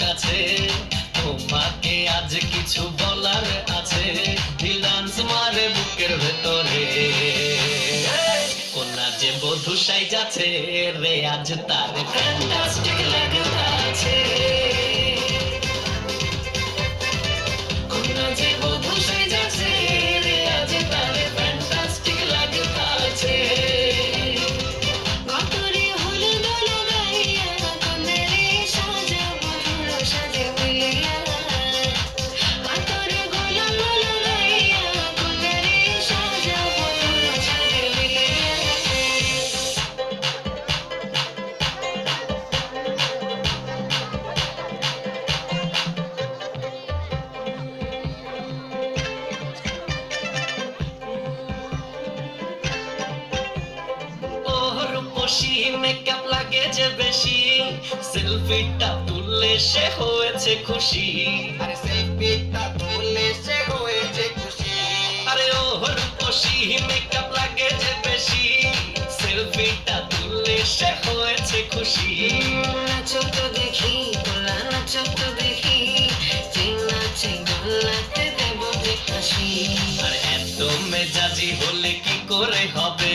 কাছে তোমাকে আজ কিছু বলার আছে। মারে বুকের ভেতরে। কোনা যে বধু সাই যাচ্ছে রে আজ তার ফ্যান্টাস্টিক লাগতাছে মেকআপ লাগে যে বেশি। সেলফিটা তুললে সে হয়েছে খুশি। আরে সেলফিটা তুলে সে হয়েছে খুশি। আরে ওর রূপসী মেকআপ লাগে যে বেশি। সেলফিটা তুললে সে হয়েছে খুশি। নাচো তো দেখি তোলা নাচো তো দেখি। চিনা চিঙ্গলাতে দেব যে হাসি। আর এত মেজাজি হলে কি করে হবে?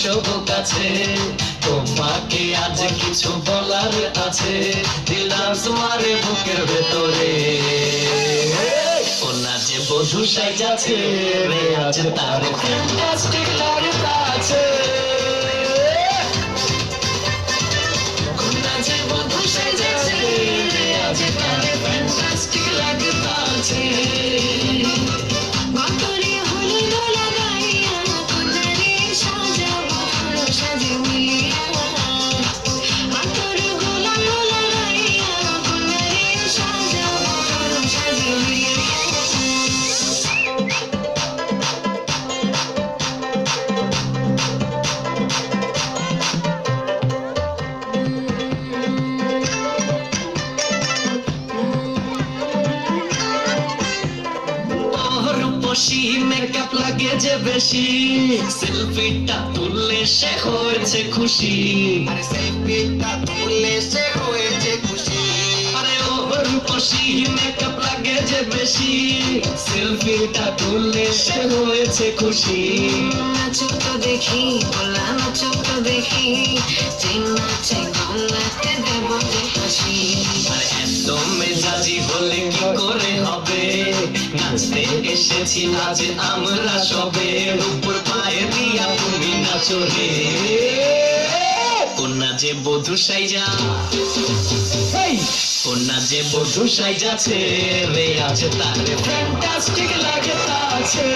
এসো কাছে তোমাকে আজ কিছু বলার আছে। দিল ডান্স মারে বুকের ভেতরে। ওনা যে বধূ সাইজাছে রে আজ তার ফ্যান্টাস্টিক কন্যা মেকআপ লাগে যে বেশি। সেলফিটা তুললে সে হয়েছে খুশি। আরে সেলফিটা তুলে সে হয়েছে খুশি। আরে ও রূপসী মেকআপ লাগে যে বেশি। সেলফিটা তুললে সে হয়েছে খুশি। নাচো তো দেখি গোলা নাচো তো দেখি। চিনা চিঙ্গলাতে দেব যে হাসি। এত মেজাজি হলে কি করে হবে? নাচতে এসেছি আজ আমরা সবে। উপর পায়ে দিয়া তুমি নাচো রে। কন্যা যে বধূ সাইজা। কন্যা যে বধূ সাইজাছে রে আজ তার ফ্যান্টাস্টিক লাগে তাছে